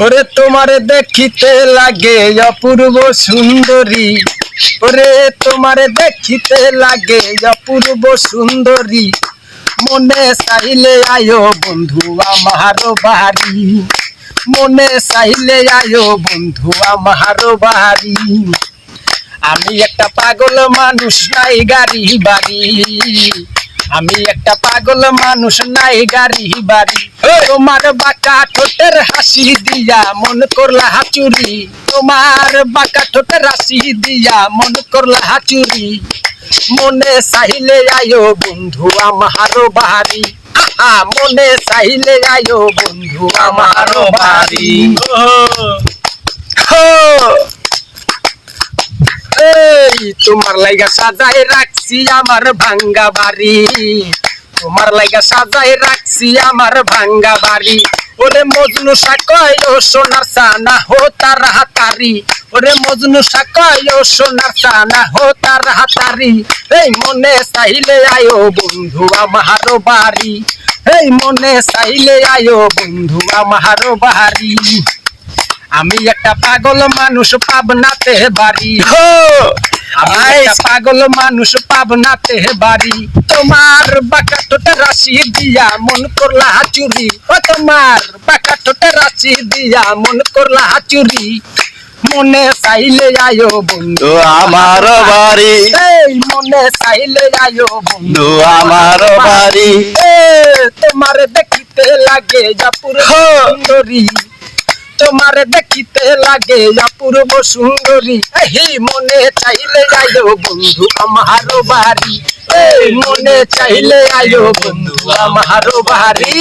ওরে তোমারে দেখিতে লাগে অপূর্ব সুন্দরী। ওরে তোমারে দেখিতে লাগে অপূর্ব সুন্দরী। মনে চাইলে আয়ো বন্ধু আমার বাড়ি। মনে চাইলে আয়ো বন্ধু আমার বাড়ি। আমি একটা পাগল মানুষ, নাই গাড়ি বাড়ি। আমি একটা পাগল মানুষ নাই গাড়ি বাড়ি। তোমার বাঁকা ঠোঁটের হাসি দিয়া মন করলা হাচুরি তোমার বাঁকা ঠোঁটের হাসি দিয়া মন করলা হাচুরি মনে চাইলে আয়ো বন্ধু আমার বাড়ি। আহা মনে চাইলে আয়ো বন্ধু আমার বাড়ি। হো। তোমার লাইগা সাজাই রাখছি আমার ভাঙ্গা বাড়ি। তোমার লাইগা সাজাই রাখছি আমার ভাঙ্গা বাড়ি। ওরে মজনু সাকয় ও সোনার সানা হো তার হাতারি। ওরে মজনু সাকয় ও সোনার সানা হো তার হাতারি। এই মনে চাইলে আয়ো বন্ধু আমার বাড়ি। এই মনে চাইলে আয়ো বন্ধু আমার বাড়ি। আমি একটা পাগল মানুষ পাবনাতে বাড়ি। হো! পাগল মানুষ পাবনাতে বাড়ি। তোমার বাঁকা টোটে রাশি দিয়া মন করলা হাচুরি ও তোমার বাঁকা টোটে রাশি দিয়া মন করলা হাচুরি মনে চাইলে আয়ো বন্ধু আমার বাড়ি। এই মনে চাইলে আয়ো বন্ধু আমার বাড়ি। এ, তোমার দেখিতে লাগে জাপুর সুন্দরী। তোমার দেখিতে লাগে, অপূর্ব সুন্দরী। এই মনে চাইলে আয়ো বন্ধু, আমার বাড়ি। মনে চাইলে আয়ো বন্ধু, আমার বাড়ি।